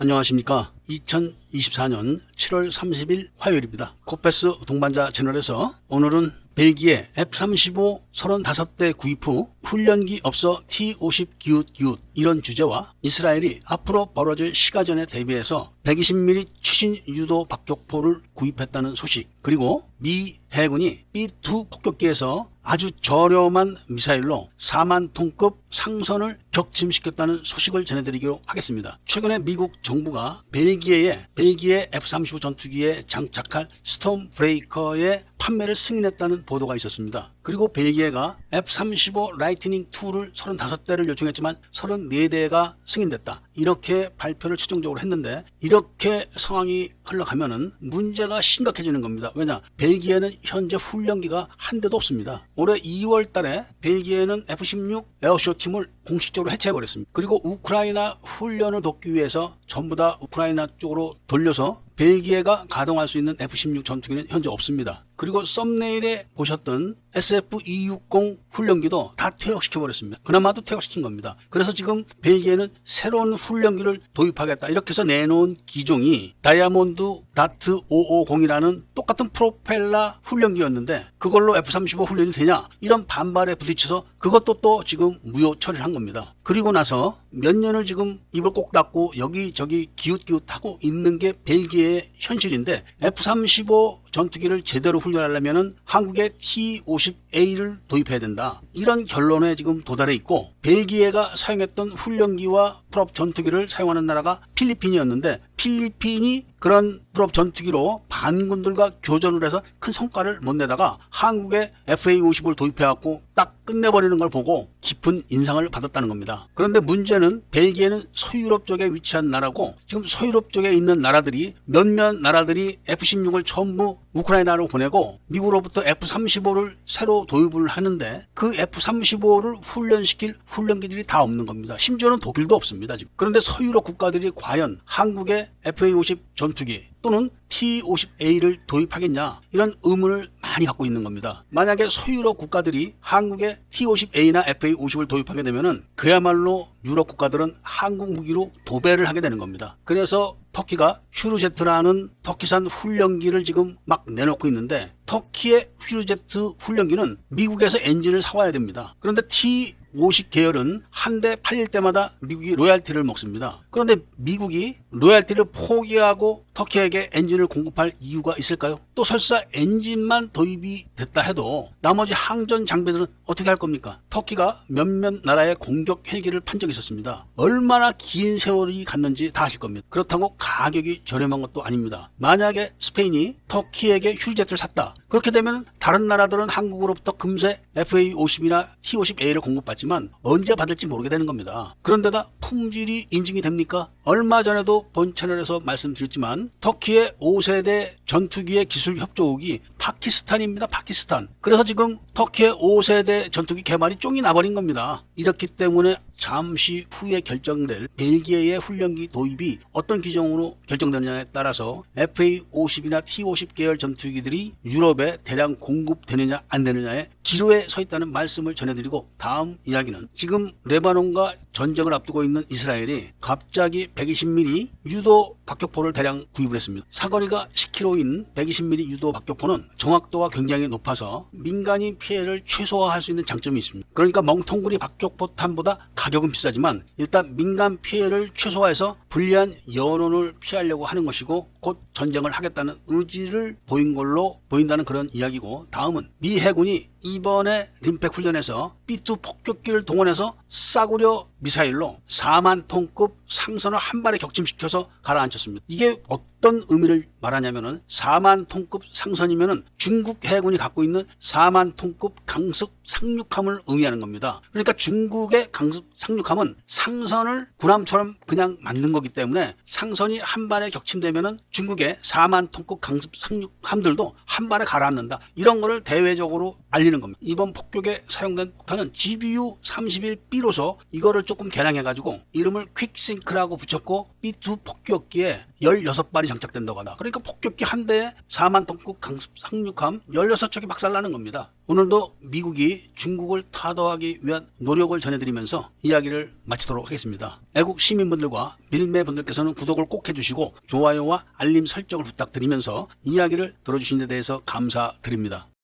안녕하십니까. 2024년 7월 30일 화요일입니다. 코페스 동반자 채널에서 오늘은 벨기에 F-35 35대 구입 후 훈련기 없어 T-50 기웃 기웃 이런 주제와 이스라엘이 앞으로 벌어질 시가전에 대비해서 120mm 최신 유도 박격포를 구입했다는 소식 그리고 미 해군이 B-2 폭격기에서 아주 저렴한 미사일로 4만 톤급 상선을 격침시켰다는 소식을 전해드리기로 하겠습니다. 최근에 미국 정부가 벨기에에 벨기에 F-35 전투기에 장착할 스톰 브레이커의 판매를 승인했다는 보도가 있었습니다. 그리고 벨기에가 F-35 라이트닝 2를 35대를 요청했지만 34대가 승인됐다. 이렇게 발표를 최종적으로 했는데 이렇게 상황이 흘러가면은 문제가 심각해지는 겁니다. 왜냐? 벨기에는 현재 훈련기가 한 대도 없습니다. 올해 2월 달에 벨기에는 F-16 에어쇼 팀을 공식적으로 해체해버렸습니다. 그리고 우크라이나 훈련을 돕기 위해서 전부 다 우크라이나 쪽으로 돌려서 벨기에가 가동할 수 있는 F-16 전투기는 현재 없습니다. 그리고 썸네일에 보셨던 SF-260 훈련기도 다 퇴역시켜버렸습니다. 그나마도 퇴역시킨 겁니다. 그래서 지금 벨기에는 새로운 훈련기를 도입하겠다. 이렇게 해서 내놓은 기종이 다이아몬드 다트 550이라는 똑같은 프로펠러 훈련기였는데 그걸로 F-35 훈련이 되냐? 이런 반발에 부딪혀서 그것도 또 지금 무효 처리를 한 겁니다. 그리고 나서 몇 년을 지금 입을 꼭 닫고 여기저기 기웃기웃하고 있는 게 벨기에의 현실인데 F-35 전투기를 제대로 훈련하려면은 한국의 T-50A를 도입해야 된다. 이런 결론에 지금 도달해 있고 벨기에가 사용했던 훈련기와 프롭 전투기를 사용하는 나라가 필리핀이었는데 필리핀이 그런 프롭 전투기로 반군들과 교전을 해서 큰 성과를 못 내다가 한국에 FA-50을 도입해갖고 딱 끝내버리는 걸 보고 깊은 인상을 받았다는 겁니다. 그런데 문제는 벨기에는 서유럽 쪽에 위치한 나라고 지금 서유럽 쪽에 있는 나라들이 몇몇 나라들이 F-16을 전부 우크라이나로 보내고 미국으로부터 F-35를 새로 도입을 하는데 그 F-35를 훈련시킬 훈련기들이 다 없는 겁니다. 심지어는 독일도 없습니다. 지금. 그런데 서유럽 국가들이 과연 한국의 FA-50 전투기 또는 T-50A를 도입하겠냐 이런 의문을 많이 갖고 있는 겁니다. 만약에 서유럽 국가들이 한국의 T-50A나 FA-50을 도입하게 되면은 그야말로 유럽 국가들은 한국 무기로 도배를 하게 되는 겁니다. 그래서 터키가 휴르제트라는 터키산 훈련기를 지금 막 내놓고 있는데 터키의 휴르제트 훈련기는 미국에서 엔진을 사와야 됩니다. 그런데 T 50 계열은 한 대 팔릴 때마다 미국이 로얄티를 먹습니다. 그런데 미국이 로얄티를 포기하고 터키에게 엔진을 공급할 이유가 있을까요? 또 설사 엔진만 도입이 됐다 해도 나머지 항전 장비들은 어떻게 할 겁니까? 터키가 몇몇 나라의 공격 헬기를 판 적이 있었습니다. 얼마나 긴 세월이 갔는지 다 아실 겁니다. 그렇다고 가격이 저렴한 것도 아닙니다. 만약에 스페인이 터키에게 휴제트를 샀다. 그렇게 되면 다른 나라들은 한국으로부터 금세 FA-50이나 T-50A를 공급받지만 언제 받을지 모르게 되는 겁니다. 그런데다 품질이 인증이 됩니까? 얼마 전에도 본 채널에서 말씀드렸지만 터키의 5세대 전투기의 기술 협조국이 파키스탄입니다. 파키스탄. 그래서 지금 터키의 5세대 전투기 개발이 쫑이 나버린 겁니다. 이렇기 때문에 잠시 후에 결정될 벨기에의 훈련기 도입이 어떤 기종으로 결정되느냐에 따라서 FA-50이나 T-50 계열 전투기들이 유럽 에 대량 공급되느냐 안 되느냐에 기로에 서 있다는 말씀을 전해드리고 다음 이야기는 지금 레바논과 전쟁을 앞두고 있는 이스라엘이 갑자기 120mm 유도 박격포를 대량 구입을 했습니다. 사거리가 10km인 120mm 유도 박격포는 정확도가 굉장히 높아서 민간인 피해를 최소화할 수 있는 장점이 있습니다. 그러니까 멍텅구리 박격포탄보다 가격은 비싸지만 일단 민간 피해를 최소화해서 불리한 여론을 피하려고 하는 것이고 곧 전쟁을 하겠다는 의지를 보인 걸로 보인다는 그런 이야기고 다음은 미 해군이 이 번에 림팩 훈련에서 B2 폭격기를 동원해서 싸구려 미사일로 4만 톤급 상선을 한 발에 격침시켜서 가라앉혔습니다. 이게 어떤 의미를 말하냐면은 4만 톤급 상선이면은 중국 해군이 갖고 있는 4만 톤급 강습 상륙함을 의미하는 겁니다. 그러니까 중국의 강습 상륙함은 상선을 군함처럼 그냥 만든 거기 때문에 상선이 한 발에 격침되면은 중국의 4만 톤급 강습 상륙함들도 한 발에 가라앉는다. 이런 거를 대외적으로 알리는 겁니다. 이번 폭격에 사용된 폭탄은 GBU 31B로서 이거를 조금 개량해 가지고 이름을 퀵싱크라고 붙였고 B2 폭격기에 16발이 장착된다고 하다. 그러니까 폭격기 한 대에 4만 톤급 강습 상륙함 16척이 박살나는 겁니다. 오늘도 미국이 중국을 타도하기 위한 노력을 전해드리면서 이야기를 마치도록 하겠습니다. 애국 시민분들과 밀매분들께서는 구독을 꼭 해주시고 좋아요와 알림 설정을 부탁드리면서 이야기를 들어주신 데 대해서 감사드립니다.